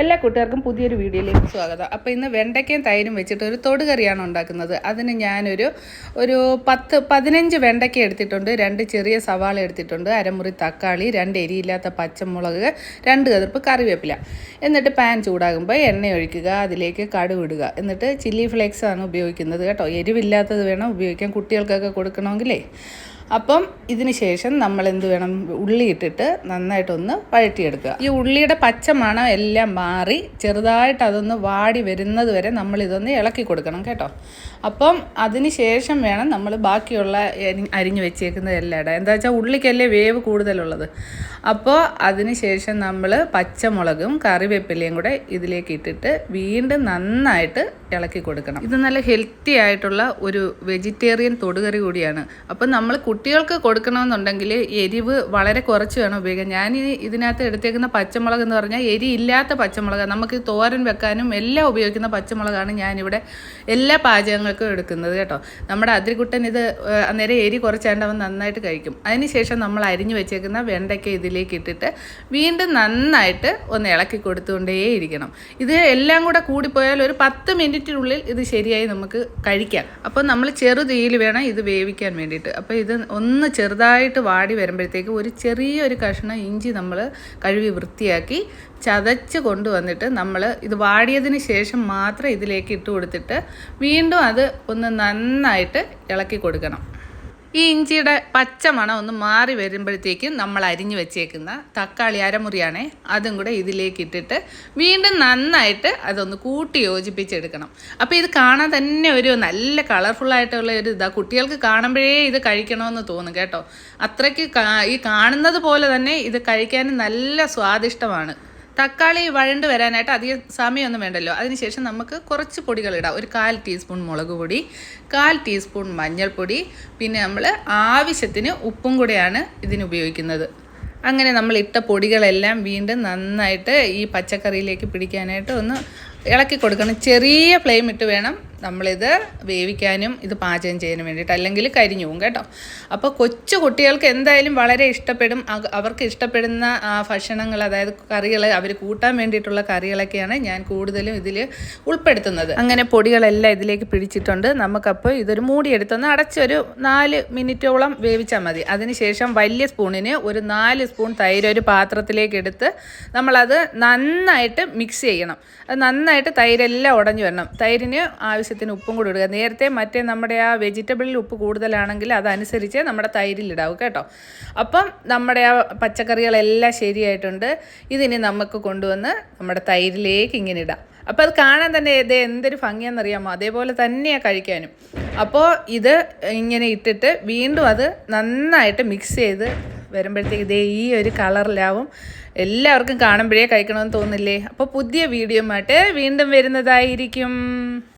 എല്ലാ കൂട്ടുകാർക്കും പുതിയൊരു വീഡിയോയിലേക്ക് സ്വാഗതം. അപ്പോൾ ഇന്ന് വെണ്ടയ്ക്കയും തൈരും വെച്ചിട്ട് ഒരു തൊടുകറിയാണ് ഉണ്ടാക്കുന്നത്. അതിന് ഞാനൊരു ഒരു പത്ത് പതിനഞ്ച് വെണ്ടയ്ക്ക എടുത്തിട്ടുണ്ട്. രണ്ട് ചെറിയ സവാള എടുത്തിട്ടുണ്ട്. അരമുറി തക്കാളി രണ്ട് എരിയില്ലാത്ത പച്ചമുളക് രണ്ട് കതിർപ്പ് കറിവേപ്പില. എന്നിട്ട് പാൻ ചൂടാകുമ്പോൾ എണ്ണ ഒഴിക്കുക അതിലേക്ക് കടുക് ഇടുക. എന്നിട്ട് ചില്ലി ഫ്ലേക്സ് ആണ് ഉപയോഗിക്കുന്നത് കേട്ടോ. എരിവില്ലാത്തത് വേണം ഉപയോഗിക്കാൻ. കുട്ടികൾക്കൊക്കെ കൊടുക്കണമെങ്കിലേ. അപ്പം ഇതിന് ശേഷം നമ്മൾ എന്ത് വേണം? ഉള്ളി ഇട്ടിട്ട് നന്നായിട്ടൊന്ന് വഴറ്റിയെടുക്കുക. ഈ ഉള്ളിയുടെ പച്ച മണം എല്ലാം മാറി ചെറുതായിട്ട് അതൊന്ന് വാടി വരുന്നത് വരെ നമ്മൾ ഇതൊന്ന് ഇളക്കി കൊടുക്കണം കേട്ടോ. അപ്പം അതിന് ശേഷം വേണം നമ്മൾ ബാക്കിയുള്ള അരി- അരിഞ്ഞ് വെച്ചേക്കുന്നത് എല്ലാം ഇടാം എന്താ വെച്ചാൽ ഉള്ളിക്കല്ലേ വേവ് കൂടുതലുള്ളത്. അപ്പോൾ അതിന് ശേഷം നമ്മൾ പച്ചമുളകും കറിവേപ്പിലയും കൂടെ ഇതിലേക്ക് ഇട്ടിട്ട് വീണ്ടും നന്നായിട്ട് ഇളക്കി കൊടുക്കണം. ഇത് നല്ല ഹെൽത്തി ആയിട്ടുള്ള ഒരു വെജിറ്റേറിയൻ തൊടുകറി കൂടിയാണ്. അപ്പം നമ്മൾ കുട്ടികൾക്ക് കൊടുക്കണമെന്നുണ്ടെങ്കിൽ എരിവ് വളരെ കുറച്ച് വേണം ഉപയോഗിക്കാൻ. ഞാൻ ഇതിനകത്ത് എടുത്തേക്കുന്ന പച്ചമുളക് എന്ന് പറഞ്ഞാൽ എരി ഇല്ലാത്ത പച്ചമുളക് നമുക്ക് തോരൻ വെക്കാനും എല്ലാം ഉപയോഗിക്കുന്ന പച്ചമുളകാണ് ഞാനിവിടെ എല്ലാ പാചകങ്ങൾക്കും എടുക്കുന്നത് കേട്ടോ. നമ്മുടെ അതിരിക്കുട്ടൻ ഇത് അന്നേരം എരി കുറച്ചാണ്ട് അവൻ നന്നായിട്ട് കഴിക്കും. അതിനുശേഷം നമ്മൾ അരിഞ്ഞു വെച്ചേക്കുന്ന വെണ്ടയ്ക്ക ഇതിലേക്ക് ഇട്ടിട്ട് വീണ്ടും നന്നായിട്ട് ഒന്ന് ഇളക്കി കൊടുത്തുകൊണ്ടേയിരിക്കണം. ഇത് എല്ലാം കൂടെ കൂടിപ്പോയാൽ ഒരു പത്ത് മിനിറ്റിനുള്ളിൽ ഇത് ശരിയായി നമുക്ക് കഴിക്കാം. അപ്പോൾ നമ്മൾ ചെറുതീയിൽ വേണം ഇത് വേവിക്കാൻ വേണ്ടിയിട്ട്. അപ്പോൾ ഇത് ഒന്ന് ചെറുതായിട്ട് വാടി വരുമ്പോഴത്തേക്ക് ഒരു ചെറിയൊരു കഷ്ണം ഇഞ്ചി നമ്മൾ കഴുകി വൃത്തിയാക്കി ചതച്ച് കൊണ്ടുവന്നിട്ട് നമ്മൾ ഇത് വാടിയതിന് ശേഷം മാത്രം ഇതിലേക്ക് ഇട്ട് കൊടുത്തിട്ട് വീണ്ടും അത് ഒന്ന് നന്നായിട്ട് ഇളക്കി കൊടുക്കണം. ഈ ഇഞ്ചിയുടെ പച്ച മണം ഒന്ന് മാറി വരുമ്പോഴത്തേക്കും നമ്മൾ അരിഞ്ഞു വെച്ചേക്കുന്ന തക്കാളി അരമുറിയാണേ. അതും കൂടെ ഇതിലേക്ക് ഇട്ടിട്ട് വീണ്ടും നന്നായിട്ട് അതൊന്ന് കൂട്ടി യോജിപ്പിച്ചെടുക്കണം. അപ്പോൾ ഇത് കാണാൻ തന്നെ ഒരു നല്ല കളർഫുള്ളായിട്ടുള്ള ഒരു ഇതാ. കുട്ടികൾക്ക് കാണുമ്പോഴേ ഇത് കഴിക്കണമെന്ന് തോന്നും കേട്ടോ. അത്രയ്ക്ക് ഈ കാണുന്നത് പോലെ തന്നെ ഇത് കഴിക്കാൻ നല്ല സ്വാദിഷ്ടമാണ്. തക്കാളി വഴണ്ട് വരാനായിട്ട് അധികം സമയമൊന്നും വേണ്ടല്ലോ. അതിനുശേഷം നമുക്ക് കുറച്ച് പൊടികൾ ഇടാം. ഒരു കാൽ ടീസ്പൂൺ മുളക് പൊടി കാൽ ടീസ്പൂൺ മഞ്ഞൾപ്പൊടി പിന്നെ നമ്മൾ ആവശ്യത്തിന് ഉപ്പും കൂടെയാണ് ഇതിന് ഉപയോഗിക്കുന്നത്. അങ്ങനെ നമ്മൾ ഇട്ട പൊടികളെല്ലാം വീണ്ടും നന്നായിട്ട് ഈ പച്ചക്കറിയിലേക്ക് പിടിക്കാനായിട്ട് ഒന്ന് ഇളക്കി കൊടുക്കണം. ചെറിയ ഫ്ലെയിം ഇട്ട് വേണം നമ്മളിത് വേവിക്കാനും ഇത് പാചകം ചെയ്യാനും വേണ്ടിയിട്ട് അല്ലെങ്കിൽ കരിഞ്ഞു പോകും കേട്ടോ. അപ്പോൾ കൊച്ചു കുട്ടികൾക്ക് എന്തായാലും വളരെ ഇഷ്ടപ്പെടും. അവർക്ക് ഇഷ്ടപ്പെടുന്ന ഭക്ഷണങ്ങൾ അതായത് കറികൾ അവർ കൂട്ടാൻ വേണ്ടിയിട്ടുള്ള കറികളൊക്കെയാണ് ഞാൻ കൂടുതലും ഇതിൽ ഉൾപ്പെടുത്തുന്നത്. അങ്ങനെ പൊടികളെല്ലാം ഇതിലേക്ക് പിടിച്ചിട്ടുണ്ട്. നമുക്കപ്പോൾ ഇതൊരു മൂടിയെടുത്തൊന്ന് അടച്ചൊരു നാല് മിനിറ്റോളം വേവിച്ചാൽ മതി. അതിനുശേഷം വലിയ സ്പൂണിന് ഒരു നാല് സ്പൂൺ തൈര് ഒരു പാത്രത്തിലേക്ക് എടുത്ത് നമ്മളത് നന്നായിട്ട് മിക്സ് ചെയ്യണം. അത് നന്നായിട്ട് തൈരെല്ലാം ഉടഞ്ഞു വരണം. തൈരിന് ആവശ്യത്തിന് ഉപ്പും കൂടി ഇടുക. നേരത്തെ മറ്റേ നമ്മുടെ ആ വെജിറ്റബിളിൽ ഉപ്പ് കൂടുതലാണെങ്കിൽ അതനുസരിച്ച് നമ്മുടെ തൈരിലിടാവും കേട്ടോ. അപ്പം നമ്മുടെ ആ പച്ചക്കറികളെല്ലാം ശരിയായിട്ടുണ്ട്. ഇതിനി നമുക്ക് കൊണ്ടുവന്ന് നമ്മുടെ തൈരിലേക്ക് ഇങ്ങനെ ഇടാം. അപ്പോൾ അത് കാണാൻ തന്നെ ഇത് എന്തൊരു ഭംഗിയാണെന്നറിയാമോ? അതേപോലെ തന്നെയാണ് കഴിക്കാനും. അപ്പോൾ ഇത് ഇങ്ങനെ ഇട്ടിട്ട് വീണ്ടും അത് നന്നായിട്ട് മിക്സ് ചെയ്ത് വരുമ്പോഴത്തേക്ക് ഇതേ ഈ ഒരു കളറിലാവും. എല്ലാവർക്കും കാണുമ്പോഴേ കഴിക്കണമെന്ന് തോന്നില്ലേ? അപ്പോൾ പുതിയ വീഡിയോ വീണ്ടും വരുന്നതായിരിക്കും.